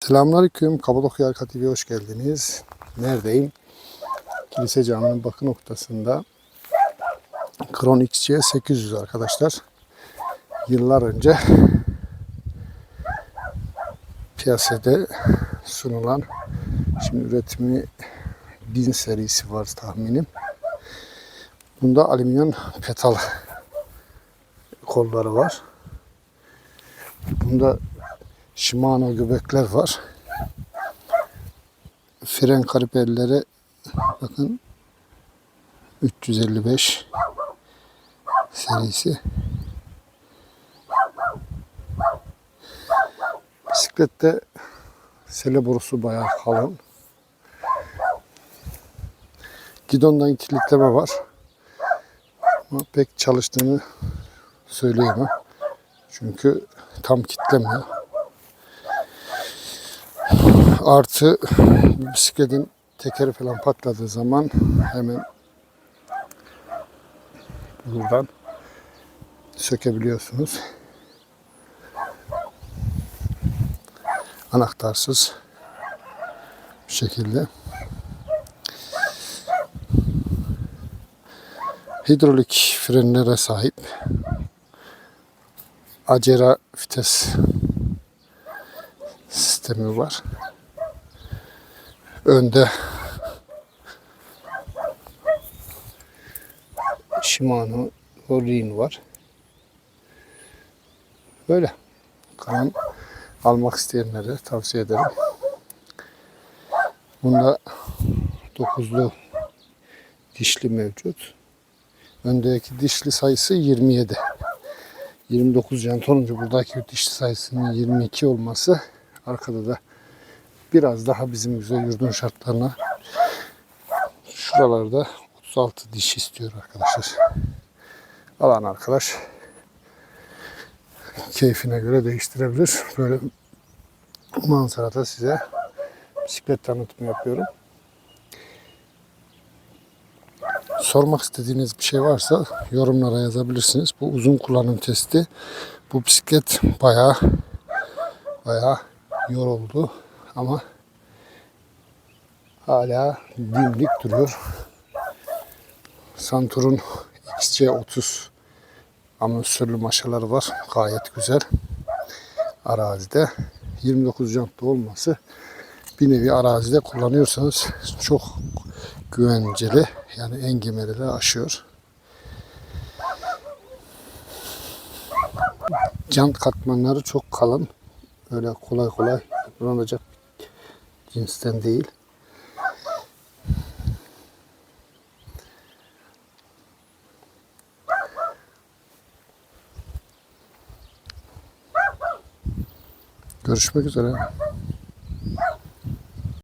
Selamünaleyküm. Kapadokya Arka TV'ye hoş geldiniz. Neredeyim? Kilise Camii'nin bakı noktasında. Kron XC 800 arkadaşlar. Yıllar önce piyasada sunulan şimdi üretimi 1000 serisi var tahminim. Bunda alüminyum petal kolları var. Bunda Shimano göbekler var. Fren kaliperleri bakın 355 serisi. Bisiklette sele borusu bayağı kalın. Gidondan kilitleme var. Ama pek çalıştığını söyleyemem. Çünkü tam kitlemiyor. Artı bisikletin tekeri falan patladığı zaman hemen buradan sökebiliyorsunuz. Anahtarsız bir şekilde. Hidrolik frenlere sahip. Acera vites sistemi var. Önde Shimano Rin var. Böyle. Kalan almak isteyenlere tavsiye ederim. Bunda dokuzlu dişli mevcut. Öndeki dişli sayısı 27. 29 jant olunca buradaki dişli sayısının 22 olması arkada da biraz daha bizim güzel yurdun şartlarına şuralarda 36 diş istiyor arkadaşlar. Alan arkadaş keyfine göre değiştirebilir. Böyle manzarada size bisiklet tanıtımı yapıyorum. Sormak istediğiniz bir şey varsa yorumlara yazabilirsiniz. Bu uzun kullanım testi. Bu bisiklet bayağı bayağı yoruldu ama hala dimdik duruyor. Santur'un XC30 amortisörlü maşaları var. Gayet güzel. Arazide 29 jantlı olması bir nevi arazide kullanıyorsanız çok güvenceli yani engemeleri aşıyor. Jant katmanları çok kalın. Öyle kolay kolay kullanılacak cinsten değil. Görüşmek üzere.